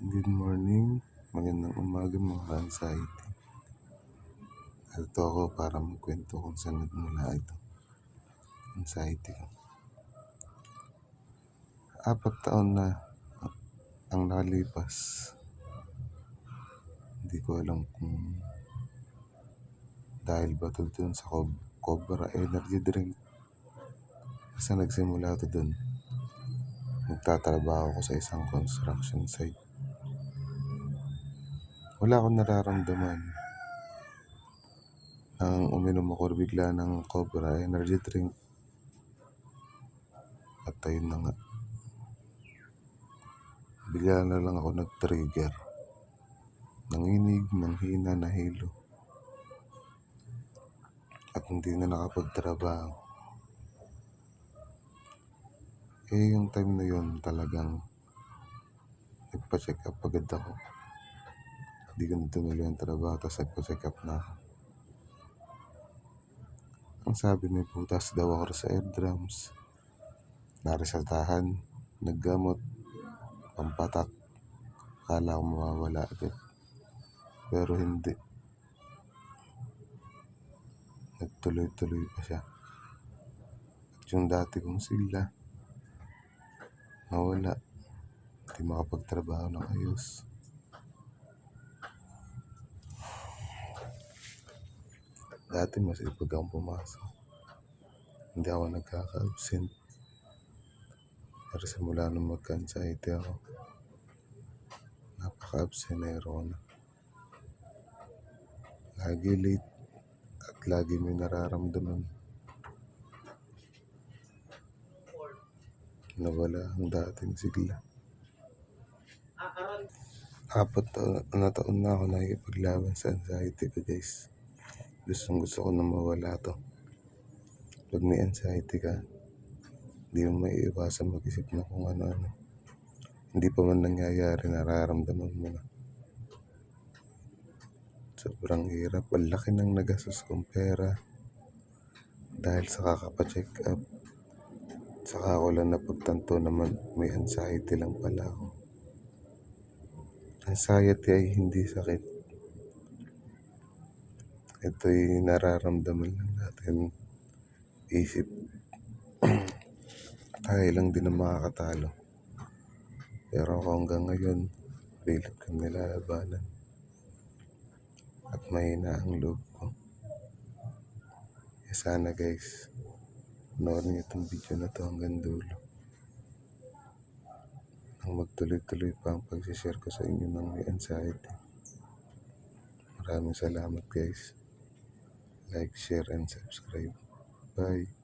Good morning, magandang umaga mga anxiety. Ito ako para magkwento kung saan nagmula ito. Anxiety ko. Apat taon na ang nakalipas. Hindi ko alam kung dahil ba ito dun sa Cob- Cobra Energy Drink. Kasi nagsimula ito dun. Nagtatrabaho ko sa isang construction site. Wala akong nararamdaman. Nang uminom ako bigla ng Cobra Energy Drink. At ayun na nga. Bigla na lang ako nag-trigger. Nanginig, manghina, nahilo. At hindi na nakapagtrabaho. Eh, yung time na yun talagang nagpa-check up agad ako. Hindi ko na tinuloy ang trabaho, tapos nagpa-check up na ako. Ang sabi may putas daw ako sa eardrums. Naresetahan, naggamot, pampatak. Akala ko mawawala agad. Pero hindi. Nagtuloy-tuloy pa siya. At yung dati kong sigla, nawala. Hindi makapagtrabaho ng ayos. Dati masipag akong pumasok. Hindi ako nagkaka-absent. Pero simula nung magka-anxiety ako, napaka-absentero ko na. Lagi late at lagi may nararamdaman. Nawala ang dating sigla. Apat taon, na taon na ako nakikipaglaban sa anxiety ko guys. Gustong gusto ko na mawala to. Pag may anxiety ka, hindi mo maiiwasan mag-isip na kung ano-ano. Hindi pa man nangyayari, nararamdaman mo na. Sobrang hirap. Ang laki ng nagastos kong pera. Dahil sa kakapacheck up. Saka ako lang napagtanto naman may anxiety lang pala ako. Anxiety ay hindi sakit. Ito'y nararamdaman lang natin. Isip. Tayo lang din ang makakatalo. Pero ako hanggang ngayon, pilit kong nilalabanan. At mahina ang loob ko. Eh sana guys, panoorin niyo itong video na to hanggang dulo. Nang magtuloy-tuloy pa ang pag-share ko sa inyo ng may anxiety. Maraming salamat guys. Like, share, and subscribe. Bye.